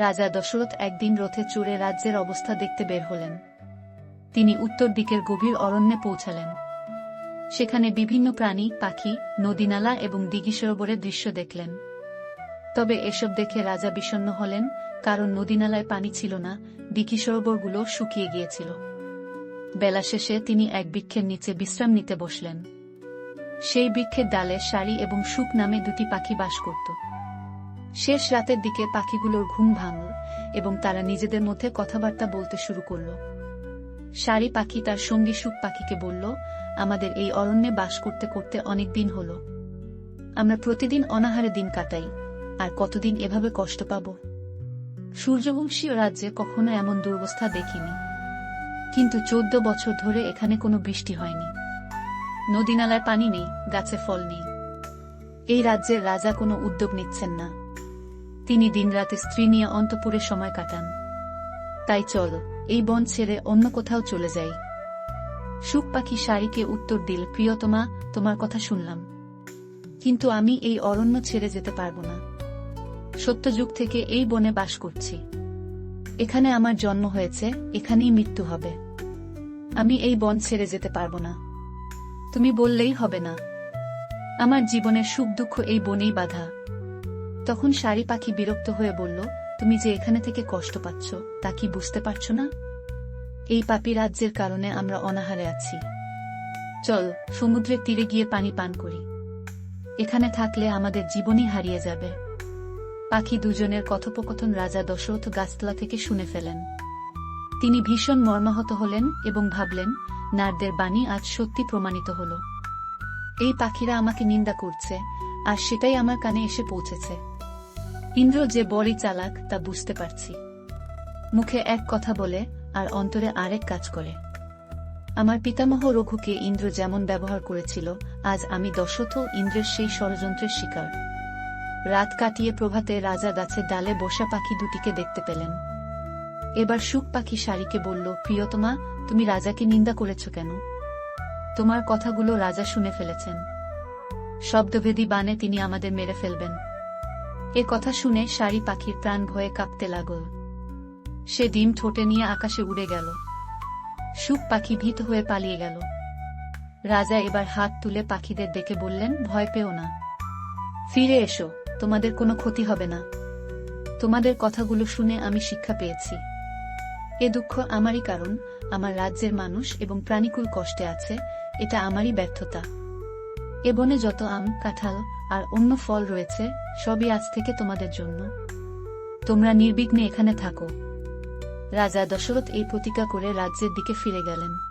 রাজা দশরথ একদিন রথে চড়ে রাজ্যের অবস্থা দেখতে বের হলেন। তিনি উত্তর দিকের গভীর অরণ্যে পৌঁছালেন। সেখানে বিভিন্ন প্রাণী, পাখি, নদীনালা এবং দিঘি সরোবরের দৃশ্য দেখলেন। তবে এসব দেখে রাজা বিষণ্ণ হলেন, কারণ নদীনালায় পানি ছিল না, দিঘি সরোবরগুলো শুকিয়ে গিয়েছিল। বেলা শেষে তিনি এক বৃক্ষের নিচে বিশ্রাম নিতে বসলেন। সেই বৃক্ষের ডালে শাড়ি এবং সুখ নামে দুটি পাখি বাস করত। শেষ রাতের দিকে পাখিগুলোর ঘুম ভাঙল এবং তারা নিজেদের মধ্যে কথাবার্তা বলতে শুরু করল। শাড়ি পাখি তার সঙ্গী সুখ পাখিকে বলল, আমাদের এই অরণ্যে বাস করতে করতে অনেক দিন হল। আমরা প্রতিদিন অনাহারে দিন কাটাই, আর কতদিন এভাবে কষ্ট পাব? সূর্যবংশীয় রাজ্যে কখনো এমন দুর্বস্থা দেখিনি। কিন্তু চোদ্দ বছর ধরে এখানে কোনো বৃষ্টি হয়নি। নদীনালায় পানি নেই, গাছে ফল নেই। এই রাজ্যের রাজা কোনো উদ্যোগ নিচ্ছেন না। তিনি দিনরাতে স্ত্রী নিয়ে অন্তপুরে সময় কাটান। তাই চল, এই বন ছেড়ে অন্য কোথাও চলে যাই। সুখ পাখি শাড়িকে উত্তর দিল, প্রিয়তমা, তোমার কথা শুনলাম। কিন্তু আমি এই অরণ্য ছেড়ে যেতে পারব না। সত্যযুগ থেকে এই বনে বাস করছি। এখানে আমার জন্ম হয়েছে, এখানেই মৃত্যু হবে। আমি এই বন ছেড়ে যেতে পারব না। তুমি বললেই হবে না। আমার জীবনের সুখ দুঃখ এই বনেই বাধা। তখন শাড়ি পাখি বিরক্ত হয়ে বলল, তুমি যে এখানে থেকে কষ্ট পাচ্ছ, তা কি বুঝতে পারছ না? এই পাপি রাজ্যের কারণে আমরা অনাহারে আছি। চল, সমুদ্রের তীরে গিয়ে পানি পান করি। এখানে থাকলে আমাদের জীবনই হারিয়ে যাবে পাখি দুজনের কথোপকথন রাজা দশরথ গাছতলা থেকে শুনে ফেলেন। তিনি ভীষণ মর্মাহত হলেন এবং ভাবলেন, নারদের বাণী আজ সত্যি প্রমাণিত হল। এই পাখিরা আমাকে নিন্দা করছে, আর সেটাই আমার কানে এসে পৌঁছেছে। ইন্দ্র যে বড়ই চালাক, তা বুঝতে পারছি। মুখে এক কথা বলে, আর অন্তরে আরেক কাজ করে। আমার পিতামহ রঘুকে ইন্দ্র যেমন ব্যবহার করেছিল, আজ আমি দশথ ইন্দ্রের সেই ষড়যন্ত্রের শিকার। রাত কাটিয়ে প্রভাতে রাজা গাছের ডালে বসা পাখি দুটিকে দেখতে পেলেন। এবার সুখ পাখি শাড়িকে বলল, প্রিয়তমা, তুমি রাজাকে নিন্দা করেছ কেন? তোমার কথাগুলো রাজা শুনে ফেলেছেন। শব্দভেদী বানে তিনি আমাদের মেরে ফেলবেন। এ কথা শুনে শাড়ি পাখির প্রাণ ভয়ে কাঁপতে লাগল। সে ডিম ঠোঁটে নিয়ে আকাশে উড়ে গেল। সুখ পাখি ভীত হয়ে পালিয়ে গেল। রাজা এবার হাত তুলে পাখিদের ডেকে বললেন, ভয় পেও না। ফিরে এসো, তোমাদের কোনো ক্ষতি হবে না। তোমাদের কথাগুলো শুনে আমি শিক্ষা পেয়েছি। এ দুঃখ আমারই কারণ, আমার রাজ্যের মানুষ এবং প্রাণীকুল কষ্টে আছে, এটা আমারই ব্যর্থতা। এ বনে যত আম, কাঁঠাল আর অন্য ফল রয়েছে, সবই আজ থেকে তোমাদের জন্য। তোমরা নির্বিঘ্নে এখানে থাকো। রাজা দশরথ এই প্রতিজ্ঞা করে রাজ্যের দিকে ফিরে গেলেন।